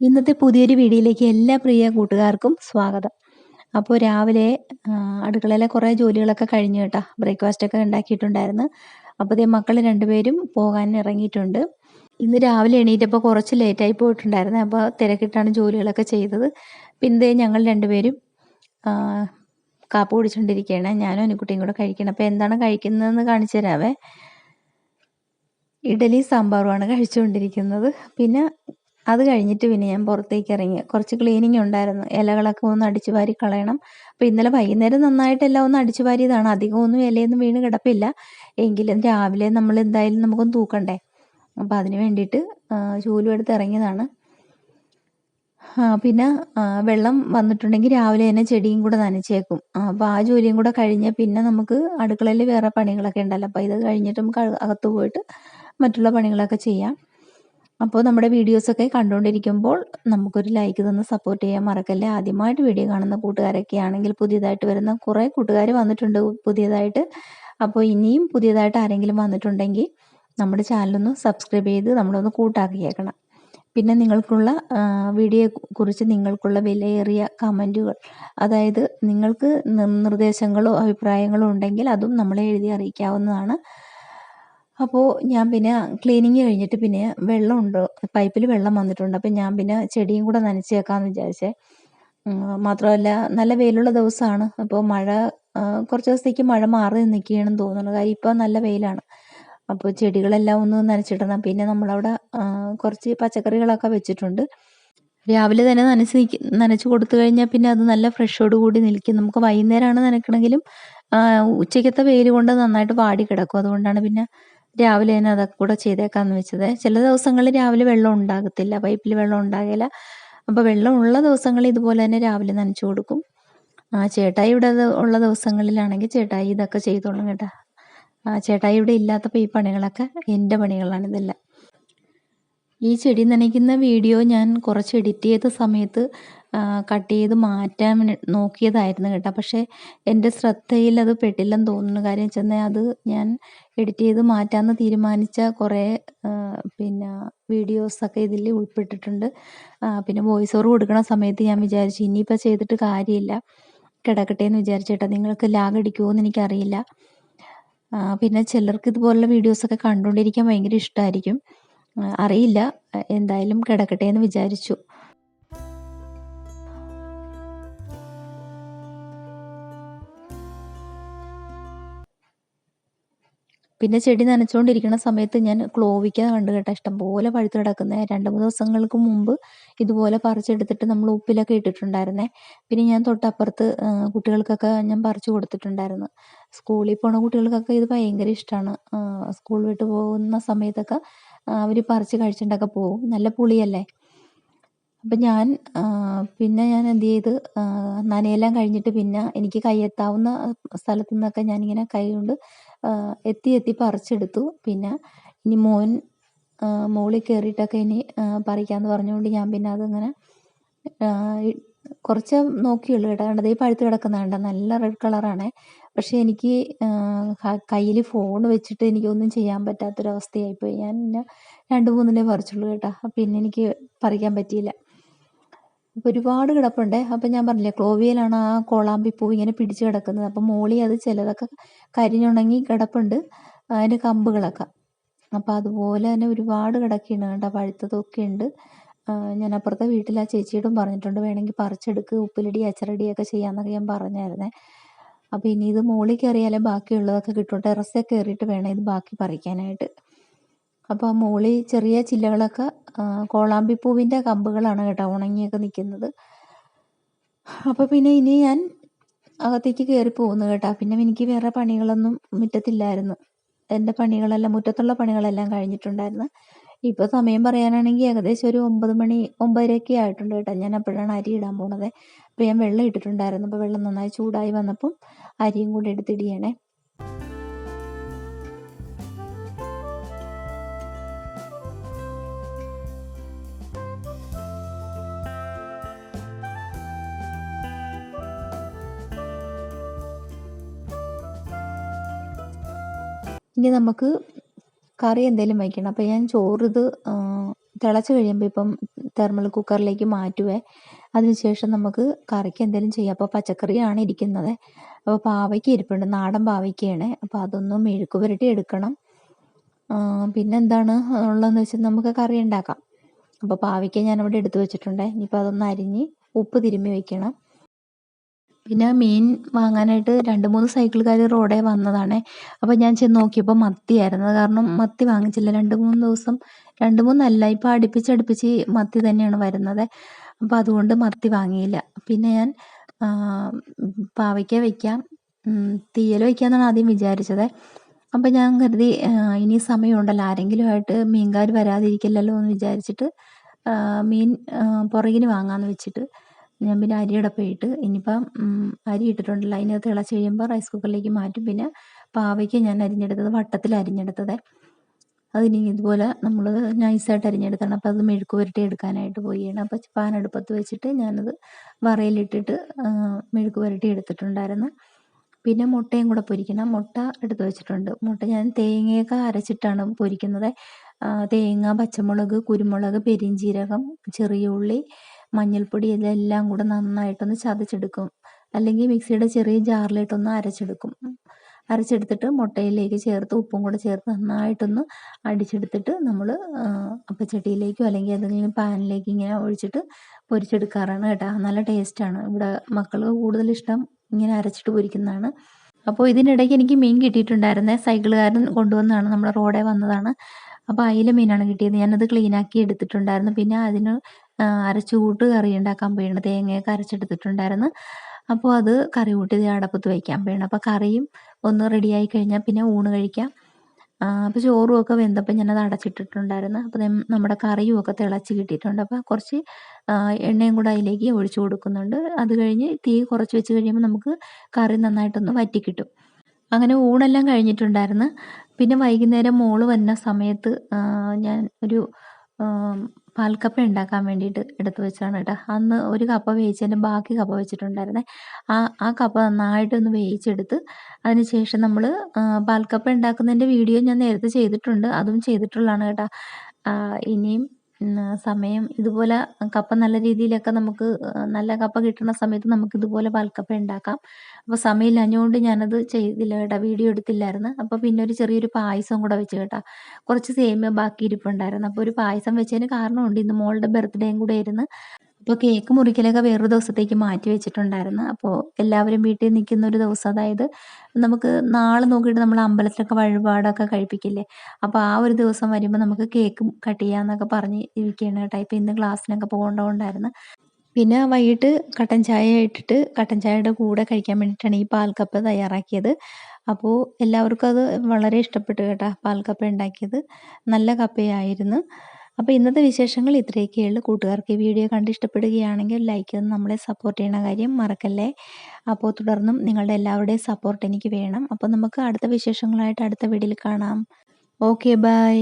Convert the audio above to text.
ഇന്നത്തെ പുതിയൊരു വീഡിയോയിലേക്ക് എല്ലാ പ്രിയ കൂട്ടുകാർക്കും സ്വാഗതം. അപ്പോൾ രാവിലെ അടുക്കളയിലെ കുറേ ജോലികളൊക്കെ കഴിഞ്ഞു കേട്ടോ. ബ്രേക്ക്ഫാസ്റ്റൊക്കെ ഉണ്ടാക്കിയിട്ടുണ്ടായിരുന്നു. അപ്പോൾ ഇതേ മക്കൾ രണ്ടുപേരും പോകാൻ ഇറങ്ങിയിട്ടുണ്ട്. ഇന്ന് രാവിലെ എണീറ്റപ്പോൾ കുറച്ച് ലേറ്റായി പോയിട്ടുണ്ടായിരുന്നു. അപ്പോൾ തിരക്കിട്ടാണ് ജോലികളൊക്കെ ചെയ്തത്. പിന്നെ ഞങ്ങൾ രണ്ടുപേരും കാപ്പ് കുടിച്ചുകൊണ്ടിരിക്കുകയാണ് ഞാനും അനുക്കുട്ടിയും കൂടെ കഴിക്കണം. അപ്പോൾ എന്താണ് കഴിക്കുന്നതെന്ന് കാണിച്ചു തരാവേ. ഇഡലി സാമ്പാറുമാണ് കഴിച്ചുകൊണ്ടിരിക്കുന്നത് പിന്നെ അത് കഴിഞ്ഞിട്ട് പിന്നെ ഞാൻ പുറത്തേക്ക് ഇറങ്ങി. കുറച്ച് ക്ലീനിങ് ഉണ്ടായിരുന്നു. ഇലകളൊക്കെ ഒന്ന് അടിച്ചു വാരി കളയണം. അപ്പോൾ ഇന്നലെ വൈകുന്നേരം നന്നായിട്ടെല്ലാം ഒന്ന് അടിച്ചു വാരിയതാണ്. അധികം ഒന്നും ഇലയൊന്നും വീണ് കിടപ്പില്ല. എങ്കിലും രാവിലെ നമ്മൾ എന്തായാലും നമുക്കൊന്ന് തൂക്കണ്ടേ? അപ്പോൾ അതിന് വേണ്ടിയിട്ട് ചൂലും എടുത്ത് ഇറങ്ങിയതാണ്. പിന്നെ വെള്ളം വന്നിട്ടുണ്ടെങ്കിൽ രാവിലെ തന്നെ ചെടിയും കൂടെ നനച്ചേക്കും. അപ്പോൾ ആ ജോലിയും കൂടെ കഴിഞ്ഞാൽ പിന്നെ നമുക്ക് അടുക്കളയിൽ വേറെ പണികളൊക്കെ ഉണ്ടല്ലോ. അപ്പോൾ ഇത് കഴിഞ്ഞിട്ട് നമുക്ക് അകത്ത് പോയിട്ട് മറ്റുള്ള പണികളൊക്കെ ചെയ്യാം. അപ്പോൾ നമ്മുടെ വീഡിയോസൊക്കെ കണ്ടുകൊണ്ടിരിക്കുമ്പോൾ നമുക്കൊരു ലൈക്ക് തന്ന് സപ്പോർട്ട് ചെയ്യാൻ മറക്കല്ലേ? ആദ്യമായിട്ട് വീഡിയോ കാണുന്ന കൂട്ടുകാരൊക്കെ ആണെങ്കിൽ പുതിയതായിട്ട് വരുന്ന കുറേ കൂട്ടുകാർ വന്നിട്ടുണ്ട് പുതിയതായിട്ട്. അപ്പോൾ ഇനിയും പുതിയതായിട്ട് ആരെങ്കിലും വന്നിട്ടുണ്ടെങ്കിൽ നമ്മുടെ ചാനലൊന്ന് സബ്സ്ക്രൈബ് ചെയ്ത് നമ്മളൊന്ന് കൂട്ടാക്കിയേക്കണം. പിന്നെ നിങ്ങൾക്കുള്ള വീഡിയോയെ കുറിച്ച് നിങ്ങൾക്കുള്ള വിലയേറിയ കമന്റുകൾ അതായത് നിങ്ങൾക്ക് നിർദ്ദേശങ്ങളോ അഭിപ്രായങ്ങളോ ഉണ്ടെങ്കിൽ അതും നമ്മളെ എഴുതി അറിയിക്കാവുന്നതാണ്. അപ്പോൾ ഞാൻ പിന്നെ ക്ലീനിങ് കഴിഞ്ഞിട്ട് പിന്നെ വെള്ളമുണ്ട്. പൈപ്പിൽ വെള്ളം വന്നിട്ടുണ്ട്. അപ്പോൾ ഞാൻ പിന്നെ ചെടിയും കൂടെ നനച്ചേക്കാമെന്ന് വിചാരിച്ചേ. മാത്രമല്ല നല്ല വെയിലുള്ള ദിവസമാണ് അപ്പോൾ മഴ കുറച്ച് ദിവസത്തേക്ക് മഴ മാറി നിൽക്കുകയാണെന്ന് തോന്നുന്നു. കാര്യം ഇപ്പോൾ നല്ല വെയിലാണ്. അപ്പോൾ ചെടികളെല്ലാം ഒന്ന് നനച്ചിടണം. പിന്നെ നമ്മളവിടെ കുറച്ച് പച്ചക്കറികളൊക്കെ വെച്ചിട്ടുണ്ട്. രാവിലെ തന്നെ നനച്ച് നനച്ച് കൊടുത്തു കഴിഞ്ഞാൽ പിന്നെ അത് നല്ല ഫ്രഷോട് കൂടി നിൽക്കും. നമുക്ക് വൈകുന്നേരമാണ് നനക്കണമെങ്കിലും ഉച്ചയ്ക്കത്തെ വെയിൽ കൊണ്ട് നന്നായിട്ട് വാടി കിടക്കും. അതുകൊണ്ടാണ് പിന്നെ രാവിലെ തന്നെ അതൊക്കെ കൂടെ ചെയ്തേക്കാന്ന് വെച്ചത്. ചില ദിവസങ്ങളിൽ രാവിലെ വെള്ളം ഉണ്ടാകത്തില്ല. പൈപ്പിൽ വെള്ളം ഉണ്ടാകില്ല അപ്പോൾ വെള്ളം ഉള്ള ദിവസങ്ങളിൽ ഇതുപോലെ തന്നെ രാവിലെ നനച്ചു കൊടുക്കും. ആ ചേട്ടായി ഇവിടെ ഉള്ള ദിവസങ്ങളിലാണെങ്കിൽ ചേട്ടായി ഇതൊക്കെ ചെയ്തോളും കേട്ടാ. ആ ചേട്ടായി ഇവിടെ ഇല്ലാത്തപ്പോൾ ഈ പണികളൊക്കെ എന്റെ പണികളാണ് ഇതെല്ലാം. ഈ ചെടി നനയ്ക്കുന്ന വീഡിയോ ഞാൻ കുറച്ച് എഡിറ്റ് ചെയ്ത സമയത്ത് കട്ട് ചെയ്ത് മാറ്റാൻ നോക്കിയതായിരുന്നു കേട്ടോ. പക്ഷേ എന്റെ ശ്രദ്ധയിൽ അത് പെട്ടില്ലെന്ന് തോന്നുന്നു കാര്യം വെച്ചെന്നാൽ അത് ഞാൻ എഡിറ്റ് ചെയ്ത് മാറ്റാമെന്ന് തീരുമാനിച്ച കുറേ പിന്നെ വീഡിയോസൊക്കെ ഇതിൽ ഉൾപ്പെട്ടിട്ടുണ്ട്. പിന്നെ വോയിസ് ഓവർ കൊടുക്കുന്ന സമയത്ത് ഞാൻ വിചാരിച്ചു ഇനിയിപ്പോൾ ചെയ്തിട്ട് കാര്യമില്ല. കിടക്കട്ടെ എന്ന് വിചാരിച്ചേട്ടാ നിങ്ങൾക്ക് ലാഗ് അടിക്കുമോ എന്ന് എനിക്കറിയില്ല. പിന്നെ ചിലർക്ക് ഇതുപോലുള്ള വീഡിയോസൊക്കെ കണ്ടുകൊണ്ടിരിക്കാൻ ഭയങ്കര ഇഷ്ടമായിരിക്കും അറിയില്ല. എന്തായാലും കിടക്കട്ടെ എന്ന് വിചാരിച്ചു. പിന്നെ ചെടി നനച്ചുകൊണ്ടിരിക്കുന്ന സമയത്ത് ഞാൻ ക്ലോവിക്ക കണ്ടു കേട്ടോ. ഇഷ്ടംപോലെ പഴുത്ത് കിടക്കുന്നത് രണ്ട് മൂന്ന് ദിവസങ്ങൾക്ക് മുമ്പ് ഇതുപോലെ പറിച്ചെടുത്തിട്ട് നമ്മൾ ഉപ്പിലൊക്കെ ഇട്ടിട്ടുണ്ടായിരുന്നേ. പിന്നെ ഞാൻ തൊട്ടപ്പുറത്ത് കുട്ടികൾക്കൊക്കെ ഞാൻ പറിച്ചു കൊടുത്തിട്ടുണ്ടായിരുന്നു. സ്കൂളിൽ പോണ കുട്ടികൾക്കൊക്കെ ഇത് ഭയങ്കര ഇഷ്ടമാണ് സ്കൂൾ വിട്ട് പോകുന്ന സമയത്തൊക്കെ അവർ പറിച്ച് കഴിച്ചിട്ടൊക്കെ പോകും. നല്ല പുളിയല്ലേ? അപ്പം ഞാൻ പിന്നെ ഞാൻ എന്ത് ചെയ്ത് നനയെല്ലാം കഴിഞ്ഞിട്ട് പിന്നെ എനിക്ക് കൈയെത്താവുന്ന സ്ഥലത്തു നിന്നൊക്കെ ഞാനിങ്ങനെ കൈ കൊണ്ട് എത്തി എത്തി പറിച്ചെടുത്തു. പിന്നെ ഇനി മോൻ മുകളിൽ കയറിയിട്ടൊക്കെ ഇനി പറിക്കാമെന്ന് പറഞ്ഞുകൊണ്ട് ഞാൻ പിന്നെ അതങ്ങനെ കുറച്ച് നോക്കിയുള്ളൂ കേട്ടോ. കണ്ടത് ഈ പഴുത്ത് കിടക്കുന്ന കണ്ട? നല്ല റെഡ് കളറാണേ പക്ഷേ എനിക്ക് കയ്യിൽ ഫോൺ വെച്ചിട്ട് എനിക്കൊന്നും ചെയ്യാൻ പറ്റാത്തൊരവസ്ഥയായിപ്പോയി. ഞാൻ പിന്നെ രണ്ട് മൂന്നിനെ പറിച്ചുള്ളൂ കേട്ടോ. പിന്നെ എനിക്ക് പറിക്കാൻ പറ്റിയില്ല. അപ്പോൾ ഒരുപാട് കിടപ്പുണ്ട്. അപ്പം ഞാൻ പറഞ്ഞില്ലേ ക്ലോവിയലാണ് ആ കോളാമ്പി പൂ ഇങ്ങനെ പിടിച്ച് കിടക്കുന്നത്. അപ്പം മോളി അത് ചിലതൊക്കെ കരിഞ്ഞുണങ്ങി കിടപ്പുണ്ട് അതിന്റെ കമ്പുകളൊക്കെ. അപ്പം അതുപോലെ തന്നെ ഒരുപാട് കിടക്കുകയാണ് കേട്ടോ പഴുത്തതൊക്കെ ഉണ്ട്. ഞാൻ അപ്പുറത്തെ വീട്ടിൽ ആ ചേച്ചിയോടും പറഞ്ഞിട്ടുണ്ട് വേണമെങ്കിൽ പറിച്ചെടുക്ക് ഉപ്പിലടി അച്ചറടിയൊക്കെ ചെയ്യാമെന്നൊക്കെ ഞാൻ പറഞ്ഞായിരുന്നേ. അപ്പോൾ ഇനി ഇത് മുകളിൽ കയറിയാലേ ബാക്കിയുള്ളതൊക്കെ കിട്ടും. ടെറസിൽ കയറിയിട്ട് വേണം ഇത് ബാക്കി പറിക്കാനായിട്ട്. അപ്പോൾ മുകളിൽ ചെറിയ ചില്ലകളൊക്കെ കോളാമ്പിപ്പൂവിന്റെ കമ്പുകളാണ് കേട്ടോ ഉണങ്ങിയൊക്കെ നിൽക്കുന്നത് അപ്പോൾ പിന്നെ ഇനി ഞാൻ അകത്തേക്ക് കയറി പോകുന്നു കേട്ടോ. പിന്നെ എനിക്ക് വേറെ പണികളൊന്നും മുറ്റത്തില്ലായിരുന്നു. എന്റെ പണികളെല്ലാം മുറ്റത്തുള്ള പണികളെല്ലാം കഴിഞ്ഞിട്ടുണ്ടായിരുന്നു. ഇപ്പോൾ സമയം പറയാനാണെങ്കിൽ ഏകദേശം ഒരു ഒമ്പത് മണി ഒമ്പതരയൊക്കെ ആയിട്ടുണ്ട് കേട്ടോ. ഞാൻ അപ്പോഴാണ് അരി ഇടാൻ പോണത്. അപ്പോൾ ഞാൻ വെള്ളം ഇട്ടിട്ടുണ്ടായിരുന്നു. അപ്പോൾ വെള്ളം നന്നായി ചൂടായി വന്നപ്പം അരിയും കൂടെ എടുത്തിടിയണേ. ഇനി നമുക്ക് കറി എന്തെങ്കിലും വയ്ക്കണം അപ്പോൾ ഞാൻ ചോറ് ഇത് തിളച്ച് കഴിയുമ്പോൾ ഇപ്പം തെർമൽ കുക്കറിലേക്ക് മാറ്റുവേ. അതിനുശേഷം നമുക്ക് കറിക്ക് എന്തെങ്കിലും ചെയ്യാം. അപ്പോൾ പച്ചക്കറിയാണ് ഇരിക്കുന്നത്. അപ്പോൾ പാവയ്ക്ക് ഇരിപ്പുണ്ട്. നാടൻ പാവയ്ക്കയാണ്. അപ്പോൾ അതൊന്നും മെഴുക്ക് പുരട്ടി എടുക്കണം. പിന്നെ എന്താണ് ഉള്ളതെന്ന് വെച്ചാൽ നമുക്ക് കറി ഉണ്ടാക്കാം. അപ്പോൾ പാവയ്ക്ക ഞാനിവിടെ എടുത്തു വെച്ചിട്ടുണ്ട്. ഇനിയിപ്പോൾ അതൊന്ന് അരിഞ്ഞ് ഉപ്പ് തിരുമ്മി വെക്കണം. പിന്നെ മീൻ വാങ്ങാനായിട്ട് രണ്ട് മൂന്ന് സൈക്കിൾക്കാർ റോഡേ വന്നതാണ്. അപ്പോൾ ഞാൻ ചെന്ന് നോക്കിയപ്പോൾ മത്തിയായിരുന്നു. കാരണം മത്തി വാങ്ങിച്ചില്ല. രണ്ട് മൂന്ന് ദിവസം രണ്ട് മൂന്നല്ല ഇപ്പോൾ അടുപ്പിച്ചടുപ്പിച്ച് മത്തി തന്നെയാണ് വരുന്നത്. അപ്പോൾ അതുകൊണ്ട് മത്തി വാങ്ങിയില്ല. പിന്നെ ഞാൻ പാവയ്ക്ക വയ്ക്കാം തീയൽ വയ്ക്കാമെന്നാണ് ആദ്യം വിചാരിച്ചത്. അപ്പം ഞാൻ കരുതി ഇനി സമയമുണ്ടല്ലോ. ആരെങ്കിലും ആയിട്ട് മീൻകാർ വരാതിരിക്കില്ലല്ലോ എന്ന് വിചാരിച്ചിട്ട് മീൻ പുറകിന് വാങ്ങാമെന്ന് വെച്ചിട്ട് ഞാൻ പിന്നെ അരിയടപ്പം ഇട്ട്. ഇനിയിപ്പം അരി ഇട്ടിട്ടുണ്ടല്ലോ. അതിനകത്ത് തിളച്ച് കഴിയുമ്പോൾ റൈസ് കുക്കറിലേക്ക് മാറ്റും. പിന്നെ പാവയ്ക്ക് ഞാൻ അരിഞ്ഞെടുത്തത് വട്ടത്തിൽ അരിഞ്ഞെടുത്തത്. അതിനി ഇതുപോലെ നമ്മൾ നൈസായിട്ട് അരിഞ്ഞെടുത്താണ്. അപ്പോൾ അത് മെഴുക്ക് പുരട്ടി എടുക്കാനായിട്ട് പോയിയാണ് അപ്പോൾ പാൻ അടുപ്പത്ത് വെച്ചിട്ട് ഞാനത് വറയിലിട്ടിട്ട് മെഴുക്ക് പുരട്ടി എടുത്തിട്ടുണ്ടായിരുന്നു. പിന്നെ മുട്ടയും കൂടെ പൊരിക്കണം. മുട്ട എടുത്ത് വെച്ചിട്ടുണ്ട്. മുട്ട ഞാൻ തേങ്ങയൊക്കെ അരച്ചിട്ടാണ് പൊരിക്കുന്നത്. തേങ്ങ പച്ചമുളക് കുരുമുളക് പെരിഞ്ചീരകം ചെറിയ ഉള്ളി മഞ്ഞൾപ്പൊടി ഇതെല്ലാം കൂടെ നന്നായിട്ടൊന്ന് ചതച്ചെടുക്കും. അല്ലെങ്കിൽ മിക്സിയുടെ ചെറിയ ജാറിലിട്ടൊന്ന് അരച്ചെടുക്കും. അരച്ചെടുത്തിട്ട് മുട്ടയിലേക്ക് ചേർത്ത് ഉപ്പും കൂടെ ചേർത്ത് നന്നായിട്ടൊന്ന് അടിച്ചെടുത്തിട്ട് നമ്മൾ അപ്പച്ചട്ടിയിലേക്കോ അല്ലെങ്കിൽ ഏതെങ്കിലും പാനിലേക്ക് ഇങ്ങനെ ഒഴിച്ചിട്ട് പൊരിച്ചെടുക്കാറാണ് കേട്ടോ. നല്ല ടേസ്റ്റാണ്. ഇവിടെ മക്കൾക്ക് കൂടുതൽ ഇഷ്ടം ഇങ്ങനെ അരച്ചിട്ട് പൊരിക്കുന്നതാണ്. അപ്പോൾ ഇതിനിടയ്ക്ക് എനിക്ക് മീൻ കിട്ടിയിട്ടുണ്ടായിരുന്നേ. സൈക്കിളുകാരൻ കൊണ്ടുവന്നതാണ് നമ്മുടെ റോഡേ വന്നതാണ്. അപ്പോൾ അയില മീനാണ് കിട്ടിയത്. ഞാനത് ക്ലീനാക്കി എടുത്തിട്ടുണ്ടായിരുന്നു. പിന്നെ അതിന് അരച്ചുകൂട്ട് കറി ഉണ്ടാക്കാൻ പോയിരുന്നു. തേങ്ങയൊക്കെ അരച്ചെടുത്തിട്ടുണ്ടായിരുന്നു. അപ്പോൾ അത് കറി കൂട്ടി അടപ്പത്ത് വയ്ക്കാൻ പോയിരുന്നു അപ്പോൾ കറിയും ഒന്ന് റെഡിയായി കഴിഞ്ഞാൽ പിന്നെ ഊണ് കഴിക്കാം. അപ്പോൾ ചോറും ഒക്കെ വെന്തപ്പോൾ ഞാനത് അടച്ചിട്ടിട്ടുണ്ടായിരുന്നു. അപ്പോൾ നമ്മുടെ കറിയും ഒക്കെ തിളച്ച് കിട്ടിയിട്ടുണ്ട്. അപ്പോൾ കുറച്ച് എണ്ണയും കൂടെ അതിലേക്ക് ഒഴിച്ചു കൊടുക്കുന്നുണ്ട്. അത് കഴിഞ്ഞ് തീ കുറച്ച് വെച്ച് കഴിയുമ്പോൾ നമുക്ക് കറി നന്നായിട്ടൊന്ന് വറ്റിക്കിട്ടും. അങ്ങനെ ഊണെല്ലാം കഴിഞ്ഞിട്ടുണ്ടായിരുന്നു. പിന്നെ വൈകുന്നേരം മോൾ വരുന്ന സമയത്ത് ഞാൻ ഒരു പാൽക്കപ്പ ഉണ്ടാക്കാൻ വേണ്ടിയിട്ട് എടുത്തു വെച്ചാണ് കേട്ടോ. അന്ന് ഒരു കപ്പ വേവിച്ചതിന്റെ ബാക്കി കപ്പ വെച്ചിട്ടുണ്ടായിരുന്നേ. ആ ആ കപ്പ നന്നായിട്ടൊന്ന് വേവിച്ചെടുത്ത് അതിന് ശേഷം നമ്മൾ പാൽക്കപ്പ ഉണ്ടാക്കുന്നതിന്റെ വീഡിയോ ഞാൻ നേരത്തെ ചെയ്തിട്ടുണ്ട്. അതും ചെയ്തിട്ടുള്ളതാണ് കേട്ടോ. ഇനിയും സമയം ഇതുപോലെ കപ്പ നല്ല രീതിയിലൊക്കെ നമുക്ക് നല്ല കപ്പ കിട്ടുന്ന സമയത്ത് നമുക്ക് ഇതുപോലെ പാൽക്കപ്പ ഉണ്ടാക്കാം. അപ്പോൾ സമയമില്ലാഞ്ഞുകൊണ്ട് ഞാനത് ചെയ്തില്ല കേട്ടോ വീഡിയോ എടുത്തില്ലായിരുന്നു. അപ്പോൾ പിന്നെ ഒരു ചെറിയൊരു പായസം കൂടെ വെച്ച് കേട്ടോ. കുറച്ച് സേമിയ ബാക്കി ഇരിപ്പുണ്ടായിരുന്നു. അപ്പോൾ ഒരു പായസം വെച്ചതിന് കാരണമുണ്ട് ഇന്ന് മോളുടെ ബർത്ത്ഡേയും കൂടെ ആയിരുന്നു. അപ്പോൾ കേക്ക് മുറിക്കലൊക്കെ വേറൊരു ദിവസത്തേക്ക് മാറ്റി വെച്ചിട്ടുണ്ടായിരുന്നു. അപ്പോൾ എല്ലാവരും വീട്ടിൽ നിൽക്കുന്ന ഒരു ദിവസം അതായത് നമുക്ക് നാളെ നോക്കിയിട്ട് നമ്മൾ അമ്പലത്തിലൊക്കെ വഴിപാടൊക്കെ കഴിപ്പിക്കില്ലേ? അപ്പോൾ ആ ഒരു ദിവസം വരുമ്പോൾ നമുക്ക് കേക്ക് കട്ട് ചെയ്യാമെന്നൊക്കെ പറഞ്ഞ് ഇരിക്കുകയാണ് കേട്ടോ. ഇപ്പോൾ ഇന്ന് ക്ലാസ്സിനൊക്കെ പോകേണ്ടതുകൊണ്ടായിരുന്നു. പിന്നെ വൈകിട്ട് കട്ടൻ ചായ ഇട്ടിട്ട് കട്ടൻ ചായയുടെ കൂടെ കഴിക്കാൻ വേണ്ടിയിട്ടാണ് ഈ പാൽക്കപ്പ് തയ്യാറാക്കിയത്. അപ്പോൾ എല്ലാവർക്കും അത് വളരെ ഇഷ്ടപ്പെട്ടു കേട്ടോ പാൽക്കപ്പ ഉണ്ടാക്കിയത്. നല്ല കപ്പയായിരുന്നു. അപ്പോൾ ഇന്നത്തെ വിശേഷങ്ങൾ ഇത്രയൊക്കെയുള്ളൂ കൂട്ടുകാർക്ക് ഈ വീഡിയോ കണ്ട് ഇഷ്ടപ്പെടുകയാണെങ്കിൽ ലൈക്ക് ചെയ്ത് നമ്മളെ സപ്പോർട്ട് ചെയ്യണ കാര്യം മറക്കല്ലേ? അപ്പോൾ തുടർന്നും നിങ്ങളുടെ എല്ലാവരുടെയും സപ്പോർട്ട് എനിക്ക് വേണം. അപ്പോൾ നമുക്ക് അടുത്ത വിശേഷങ്ങളായിട്ട് അടുത്ത വീഡിയോയിൽ കാണാം. Okay bye